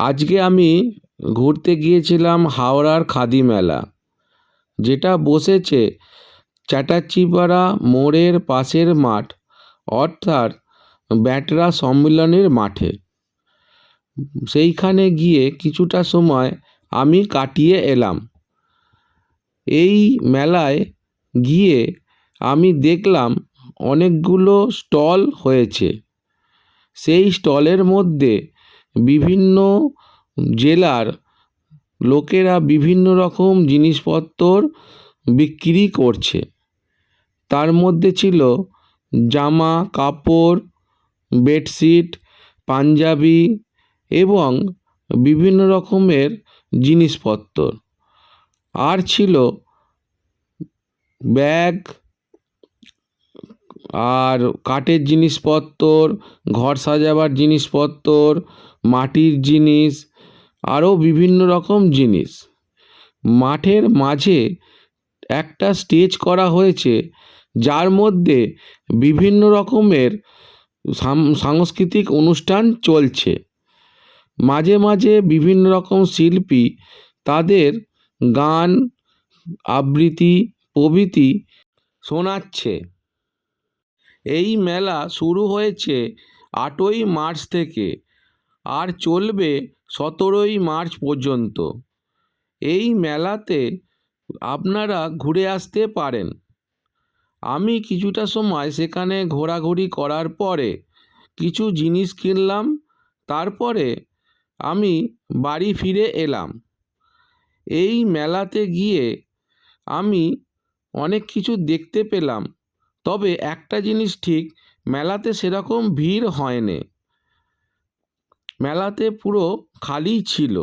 আজকে আমি ঘুরতে গিয়েছিলাম হাওড়ার খাদি মেলা, যেটা বসেছে চ্যাটার্জিপাড়া মোড়ের পাশের মাঠ, অর্থাৎ ব্যাটরা সম্মেলনের মাঠে। সেইখানে গিয়ে কিছুটা সময় আমি কাটিয়ে এলাম। এই মেলায় গিয়ে আমি দেখলাম অনেকগুলো স্টল হয়েছে। সেই স্টলের মধ্যে বিভিন্ন জেলার লোকেরা বিভিন্ন রকম জিনিসপত্র বিক্রি করছে। তার মধ্যে ছিল জামা, কাপড়, বেডশিট, পাঞ্জাবি এবং বিভিন্ন রকমের জিনিসপত্র আর ছিল ব্যাগ আর কাঠের জিনিসপত্র ঘর সাজাবার জিনিসপত্র মাটির জিনিস, আরও বিভিন্ন রকম জিনিস। মাঠের মাঝে একটা স্টেজ করা হয়েছে, যার মধ্যে বিভিন্ন রকমের সাংস্কৃতিক অনুষ্ঠান চলছে। মাঝে মাঝে বিভিন্ন রকম শিল্পী তাদের গান, আবৃত্তি, প্রভৃতি শোনাচ্ছে। এই মেলা শুরু হয়েছে আটই মার্চ থেকে। আর চলবে সতেরোই মার্চ পর্যন্ত। এই মেলাতে আপনারা ঘুরে আসতে পারেন। আমি কিছুটা সময় সেখানে ঘোরাঘুরি করার পরে কিছু জিনিস কিনলাম, তারপরে আমি বাড়ি ফিরে এলাম। এই মেলাতে গিয়ে আমি অনেক কিছু দেখতে পেলাম, তবে একটা জিনিস ঠিক, মেলাতে সেরকম ভিড় হয়নি। মেলাতে পুরো খালি ছিল।